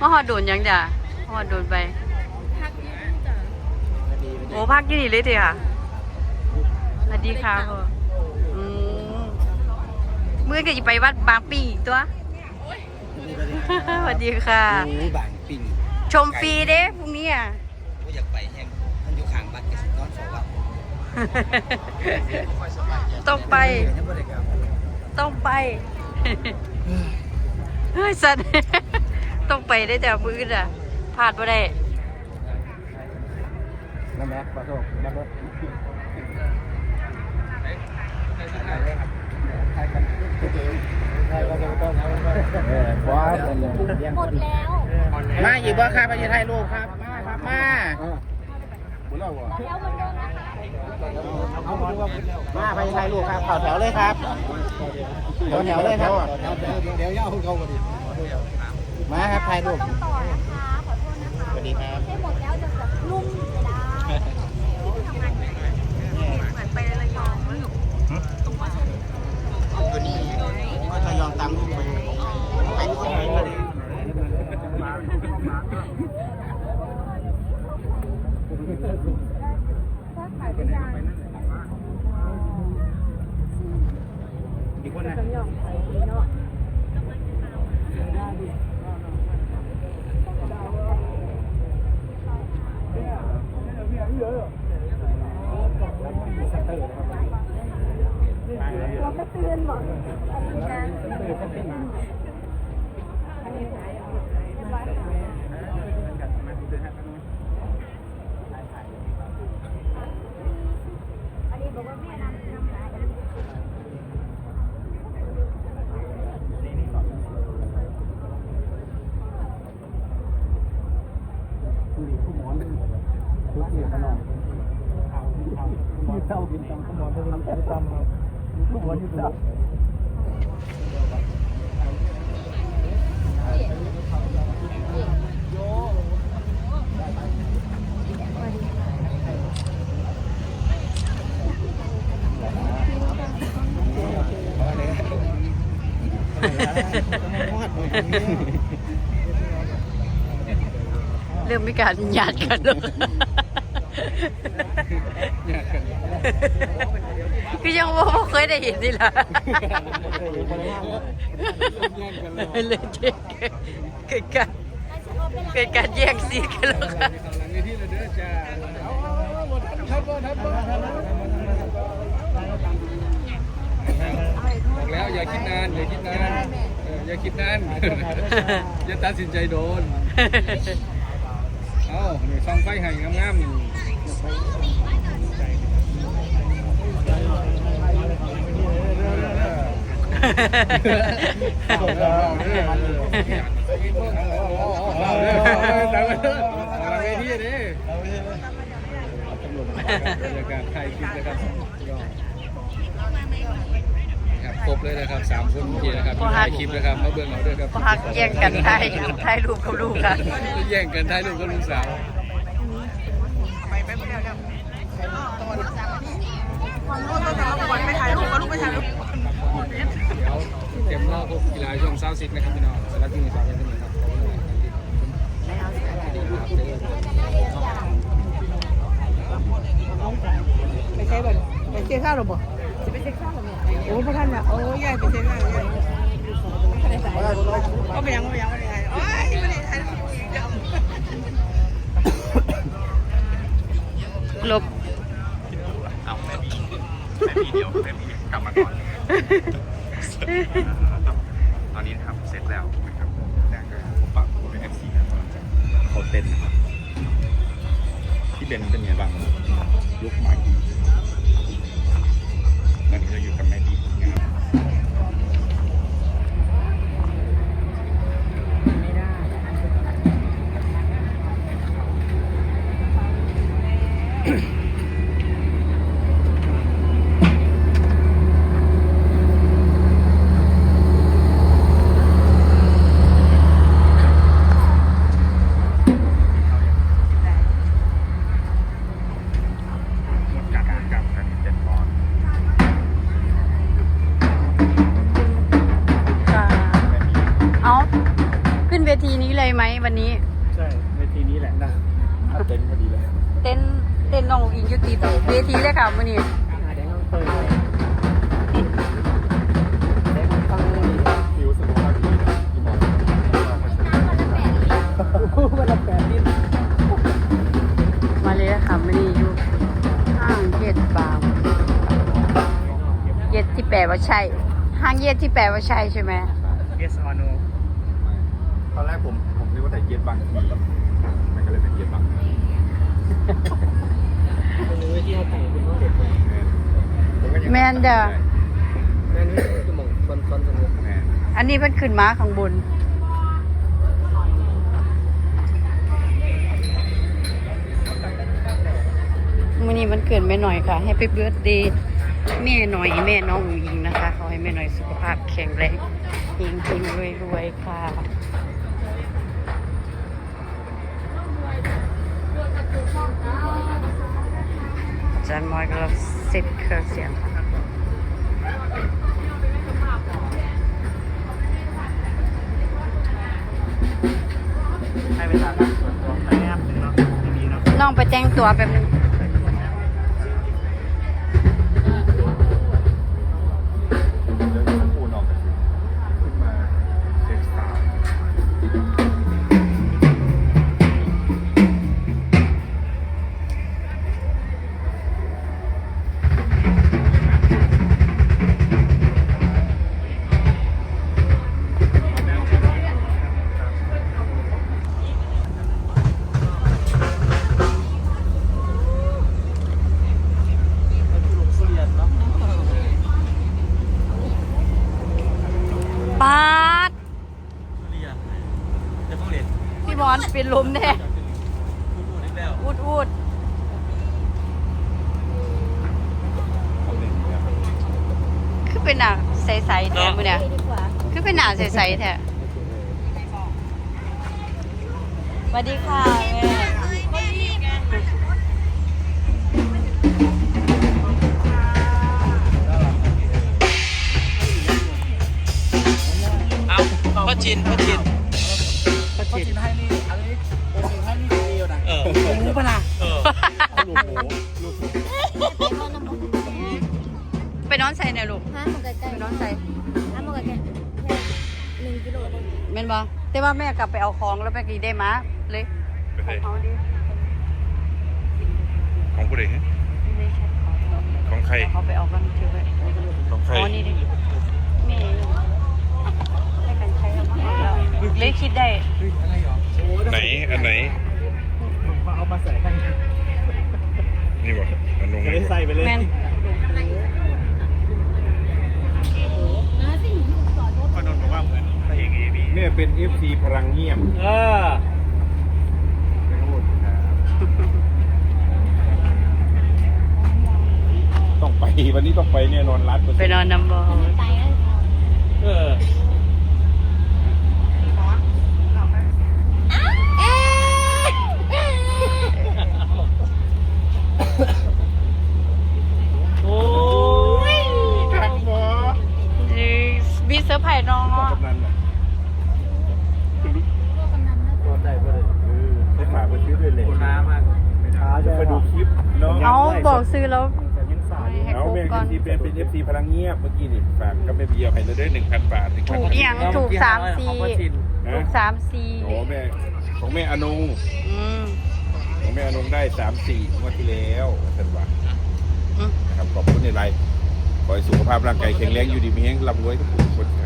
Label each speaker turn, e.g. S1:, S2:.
S1: มาหอดโดนยังจ้ะมาหอดโดนไป
S2: พักยืนจ้ะ
S1: โอ้พักอยู่นี่เลยเดีค่ะสวัสดีค่ะพ่ออืมเมื่อก็จะไปวัดบางปีอีกตัว สวัสดีค่ะ
S3: โอ้บางปิ่ง
S1: ชมฟรีเด้พรุ่งนี้อะ
S3: ก็อยากไปแห้งมันอยู่ข้างบ้านกันนอนสองวัน
S1: ต้องไป ต้องไป เฮ้ยสัน ต้องไปได้แต่มืออะพลาดไ่ได้
S3: นั่นแหละขอโทษนั่นแหละ
S2: หมดแล้ว
S3: มาอยู่บ่ครับไปยืนถ่ายรูปครับ มาครับมา
S2: แล้วมันโดนนะคะ
S3: มาไปถ่ายรูปครับเข้าแถวเลยครับเข้าแถวเลยครับ
S4: เดี๋ยวเดี๋ยวย่าคุณเขาก็ดี
S3: มาครับถ่ายรูป
S2: ต้องต่อนะคะ ขอโทษนะคะ
S3: สวัสดีครับ
S2: ให้หมดแล้วจะแบบลุ่มจะได้ทำงานเหมือนไประยองแล้วหนู
S3: ตัวนี้ก็จะยอมตามรูปไปไปที่ไหนมาเนี่ย
S2: ถ้าขายเป็นยาง
S3: อีกคนนะ
S2: จังยองขายดีเนาะ เราก็เตือนบอกงานอันนี้บอกว่าแม่นำนำสายกัน
S4: ทุ กที่ขนมมีเต้ากินตำขนมเป็นตำตำลูกหัวที่สุด
S1: เริ่มมีการหยาดกันแล้ว คือยังว่าบ่เคยได้เห็นนี่ล่ะเลยเจ๊เกิดการเกิดการแย่งซีนกันแล้วค่ะ
S4: หลังในที่เราเด้อจ้าเอาเอาหมดทับบ่ทับบ่บอกแล้วอย่าคิดนานอย่าคิดนานเอออย่าคิดนานอย่าตัดสินใจโดน เอานี่ส่องไฟให้งามๆ นี่เอาเด้อเอาเด้อเอาเด้อเอาเด้อเอาเด้อเอาเวทีเด้บรรยากาศไทยคลิปนะครับครับครบเลยนะครับสามคนเมื่อกี้นะครับที่ถ่ายคลิปนะครับมาเบิ่งเอาด้วยครับ
S1: พหักแย่งกันถ่ายถ่ายรูปกับลูกค่ะ
S4: แย่งกันถ่ายรูปกับลูกสาว
S5: ไปถ่ายรูปกับลูกไปถ่ายรูป
S4: เดี๋ยวเตรียมรอบพ วกกีฬาช่วงเช้าสิบนะครับพี่น้องสำหรับที่มีสาวเป็นคนครับขอบคุณครับดีครับ
S5: ไปใช้บ่ไปเช็คข้าวหรอบ่ไปเช็คข้าวหรอโอ้พ่อท่านอะโอ้ยายไปเช็คข้าวเลยก็ไปยังก็ไปยังก็ไปยังโอ้ยไม่ได้ถ่ายรูปอีกแล้ว
S1: ลบ
S6: เอาแม่พี่แม่พี่เดี๋ยวแม่พี่กลับมาก่อนตอน เต้นน้อ
S1: งอิงยุติเวทีเลยค่ะวันนี้
S4: แดงต้องเตยแดงต้องผิวสุขภาพดีที่มองวันละแปดลิตร
S1: มาเลยค่ะวันนี้อยู่ห้างเย็ดบางเย็ดที่แปลว่าใช่ห้างเย็ดที่แปลว่าใช่ใช่ไหม
S4: yes or no ตอนแรกผมผมนึกว่าแต่เย็ดบางทีมันก็เลยเป็นเย็ดบางที เป็นเวทีเขาแต่งเป็นห้องเด็กเลย
S1: แมนเด้อ
S4: แม่นี่คือมองซ้อนซ้อนสนุกแม่
S1: อันนี้เพิ่นขึ้นมาข้างบน มื่อนี้มันเกิดแม่หน่อยค่ะให้ไปเบิร์ดเดย์แม่หน่อยแม่น้องอุ๋งอิงนะคะ ขอให้แม่หน่อยสุขภาพแข็งแรงเฮงเฮงรวยรวยๆค่ะอ จารย์มอยกำลังเซตเครื่องเสียงค่ะ
S4: ให้เวลาการส่วนตัวแป๊บนึงเนาะดีๆเนาะ
S1: น้องไปแต่งตัวแป๊บนึง
S6: อ
S1: ลเป็นลมแน่
S4: พูดอีกแล้ว
S1: อูดอูดคือเป็นหนาใสๆแท้มือเนี่ย
S2: ดีกว่า
S1: คือเป็นหนาใสๆแท้สวัสดีค่ะแม่
S3: เอาพ่อจินพ่อจิน
S4: ก็จินให้นี่
S1: ไปนอนใส่เนี่ยลูก
S2: ห้าโมงใกล้
S1: ไปนอนใส่
S2: ๆห้าโมงใกล้ๆแค่หนึ่งกิโลเลย
S1: แม่นบ่แต่ว่าแม่กลับไปเอาของแล้วแม่กีได้มาเลย
S6: ไปไหน
S1: ของเขาดิ
S6: ของผู้ใดฮะ
S1: ไม่ใช่ของเขา
S6: ของใคร
S1: เอาเขาไปเอากันถือไว้
S6: ของใคร
S1: อ๋อนี่ดิแม่ให้กันใช้แล้วมั้งเราเลยคิดได้
S4: เฮ้ยอะไรหรอโอ้
S6: ไหน อันไหน
S4: มาเอามาใส่ให้
S6: นี่บ่อันนง
S4: จะ
S6: นี่
S4: ได้
S6: บ่
S4: ใส่ไปเลย
S1: แม่น
S4: พนนบอกว่าเหมือนเพลงเอบี
S6: เนี่ยเป็น FC พลังเงียบ
S4: เออ
S6: ต้องไปวันนี้ต้องไปแน่นอนรัด
S1: ไปนอนน้ำบอล
S2: ไปแล้ว
S4: เออ
S2: เอ๊ะ
S4: โอ้ย
S6: ครับหมอ
S1: มีเซ อร์ไพรส์น้อง
S6: กำนันน่ะ
S4: ตัวได้ก็เลย
S6: เออได้ฝากไปซื้อด้วยเลย
S4: คนร้ามากช้าใช่
S6: ไปดูคลิปเนาะ
S1: เอาบอกซื้อแล้ว
S4: แต่ยังสาย
S1: ให้
S6: เอา
S1: ครบ
S6: แม่
S1: ก่อน
S6: ที่เป็นเป็น FC พลังเงียบเมื่อกี้นี่ฝากก็ไม่เบียร์ให้เราได้หนึ่งพันบาทหนึ่งพัน
S1: ถูกยังถูกสามสี่
S4: ของพ่อจิน
S1: ถูกสามสี่
S6: โอ้แม่ของแม่อนง
S1: อืม
S6: ของแม่อนงได้สามสี่งวดที่แล้วท่านว่า
S1: อืม
S6: นะครับขอบคุณในไลน์ขอให้สุขภาพร่างกายแข็งแรงอยู่ดีมีแห้งร่ำรวยทุกคนครับ